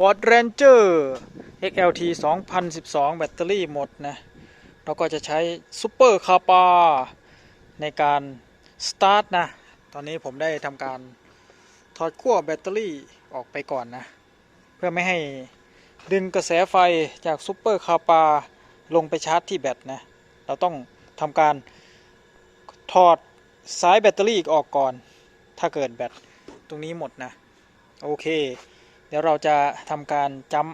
Ford Ranger XLT 2012 แบตเตอรี่หมดนะ เราก็จะใช้ซูเปอร์คาปาในการสตาร์ทนะ ตอนนี้ผมได้ทำการถอดขั้วแบตเตอรี่ออกไปก่อนนะ เพื่อไม่ให้ดึงกระแสไฟจากซูเปอร์คาปาลงไปชาร์จที่แบตนะ เราต้องทำการถอดสายแบตเตอรี่ออกก่อน ถ้าเกิดแบตตรงนี้หมดนะ โอเค เดี๋ยวเราจะทำการจัม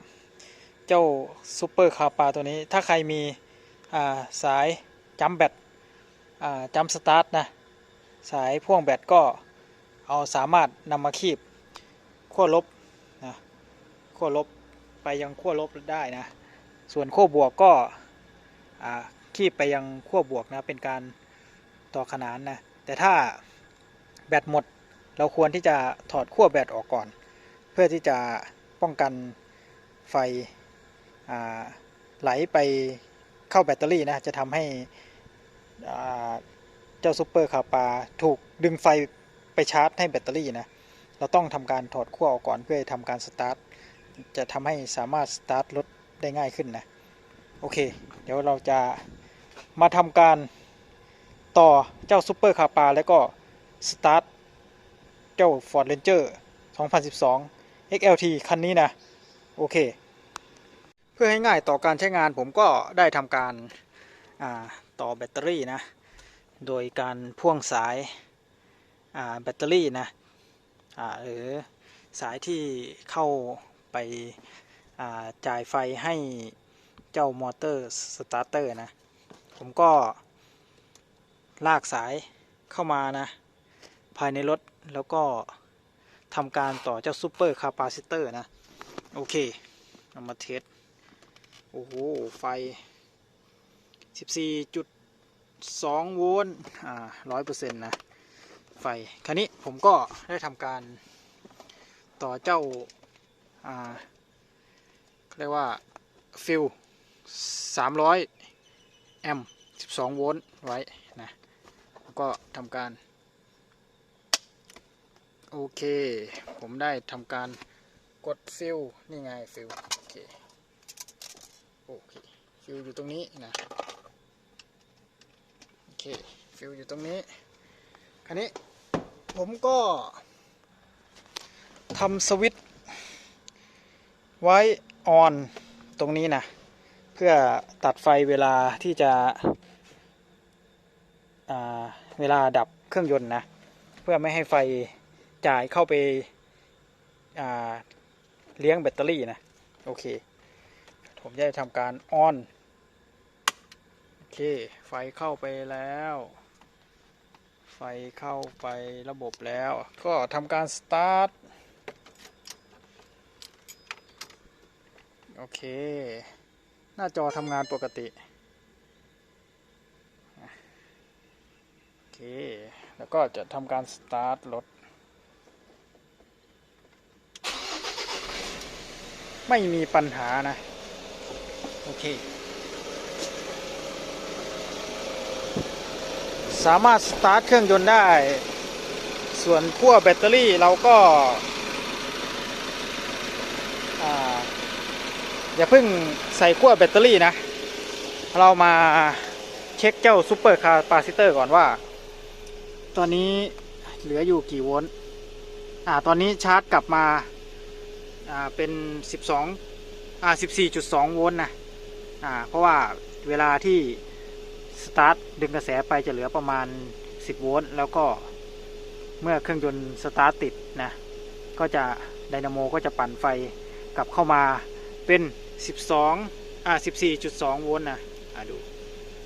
เจ้าซูเปอร์คาปาตัวนี้ ถ้าใครมีาสายจัมแบตจัมสตาร์ทนะ สายพ่วงแบตก็เอาสามารถนำมาคีบขั้วลบนะขั้วลบไปยังขั้วลบได้นะ ส่วนขั้วบวกก็คีบไปยังขั้วบวกนะ เป็นการต่อขนานนะ แต่ถ้าแบตหมดเราควรที่จะถอดขั้วแบตออกก่อน เพื่อที่จะป้องกันไฟไหลไปเข้าแบตเตอรี่นะจะทำให้เจ้าซูเปอร์คาปาถูกดึงไฟไปชาร์จให้แบตเตอรี่นะเราต้องทำการถอดขั้วออกก่อนเพื่อทำการสตาร์ทจะทำให้สามารถสตาร์ทรถได้ง่ายขึ้นนะโอเค เดี๋ยวเราจะมาทำการต่อเจ้าซูเปอร์คาปาแล้วก็สตาร์ทเจ้า Ford Ranger 2012 XLT คันนี้นะ โอเค เพื่อให้ง่ายต่อการใช้งานผมก็ได้ทำการาต่อแบตเตอรี่นะ โดยการพ่วงสายาแบตเตอรี่นะหรือสายที่เข้าไปาจ่ายไฟให้เจ้ามอเตอร์สตาร์เตอร์นะ ผมก็ลากสายเข้ามานะ ภายในรถแล้วก็ ทำการต่อเจ้าซูเปอร์คาปาซิเตอร์นะ โอเคเอามาเทส โอ้โห ไฟ 14.2 โวลต์ อ่าร้อยเปอร์เซ็นต์นะ ไฟคันนี้ผมก็ได้ทำการต่อเจ้า อ่า เรียกว่า ฟิล300 แอมป์ 12 โวลต์ ไว้นะแล้วก็ทำการ โอเค ผมได้ทำการกดฟิลนี่ไงฟิลโอเคโอเคฟิลอยู่ตรงนี้นะโอเคฟิลอยู่ตรงนี้คราวนี้ผมก็ทำสวิตช์ไว้ออนตรงนี้นะ เพื่อตัดไฟเวลาที่จะอ่าเวลาดับเครื่องยนต์นะ เพื่อไม่ให้ไฟ จ่ายเข้าไปาเลี้ยงแบตเตอรี่นะ โอเค ผมจะทำการออน โอเค ไฟเข้าไปแล้ว ไฟเข้าไประบบแล้ว ก็ทำการสตาร์ท โอเค หน้าจอทำงานปกติโอเคแล้วก็จะทำการสตาร์ทรถ ไม่มีปัญหานะ โอเค สามารถสตาร์ทเครื่องยนต์ได้ ส่วนขั้วแบตเตอรี่เราก็อ่าอย่าเพิ่งใส่ขั้วแบตเตอรี่นะ เรามาเช็คเจ้าซูเปอร์คาปาซิเตอร์ก่อนว่า ตอนนี้เหลืออยู่กี่โวลต์อ่าตอนนี้ชาร์จกลับมา อ่าเป็น 12อ่า14.2 โวลต์นะอ่าเพราะว่าเวลาที่สตาร์ทดึงกระแสไปจะเหลือประมาณ 10 โวลต์แล้วก็เมื่อเครื่องยนต์สตาร์ทติดนะก็จะไดนาโมก็จะปั่นไฟกลับเข้ามาเป็น 12อ่า14.2 โวลต์นะอ่าดู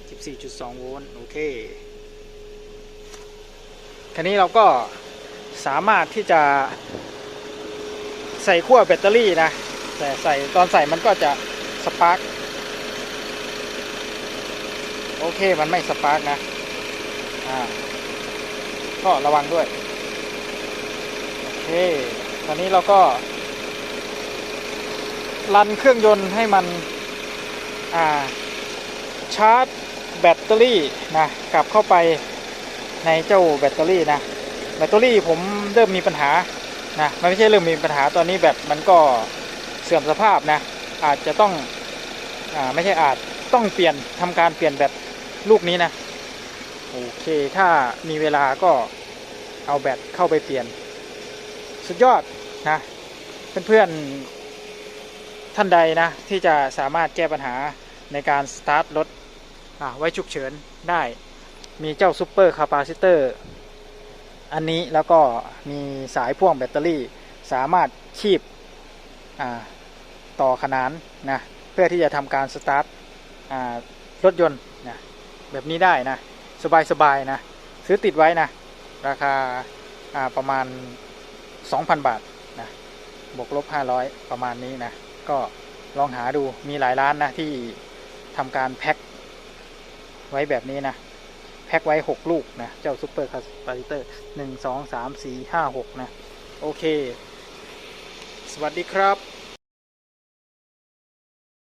14.2 โวลต์โอเคคันนี้เราก็สามารถที่จะ ใส่ขั้วแบตเตอรี่นะ แต่ใส่ตอนใส่มันก็จะสปาร์กโอเคมันไม่สปาร์กนะอ่าก็ระวังด้วย โอเค ตอนนี้เราก็รันเครื่องยนต์ให้มันอ่าชาร์จแบตเตอรี่นะกลับเข้าไปในเจ้าแบตเตอรี่นะ แบตเตอรี่ผมเริ่มมีปัญหา นะมันไม่ใช่เริ่มมีปัญหาตอนนี้แบตมันก็เสื่อมสภาพนะอาจจะต้องอ่าไม่ใช่อาจต้องเปลี่ยนทำการเปลี่ยนแบตลูกนี้นะโอเคถ้ามีเวลาก็เอาแบตเข้าไปเปลี่ยน สุดยอดนะเพื่อนๆท่านใดนะที่จะสามารถแก้ปัญหาในการสตาร์ทรถไว้ฉุกเฉินได้มีเจ้าซูเปอร์คาปาซิเตอร์ อันนี้แล้วก็มีสายพ่วงแบตเตอรี่สามารถคีบต่อขนานนะเพื่อที่จะทำการสตาร์ทรถยนต์นะแบบนี้ได้นะสบายๆนะซื้อติดไว้นะราคาาประมาณ 2,000 บาทนะบวกลบ 500 ประมาณนี้นะก็ลองหาดูมีหลายร้านนะที่ทำการแพ็คไว้แบบนี้นะ แพ็คไว้ 6 ลูกนะ เจ้าซูเปอร์คาปาลิเตอร์หนึ่งสองสามสี่ห้าหกนะ โอเค สวัสดีครับ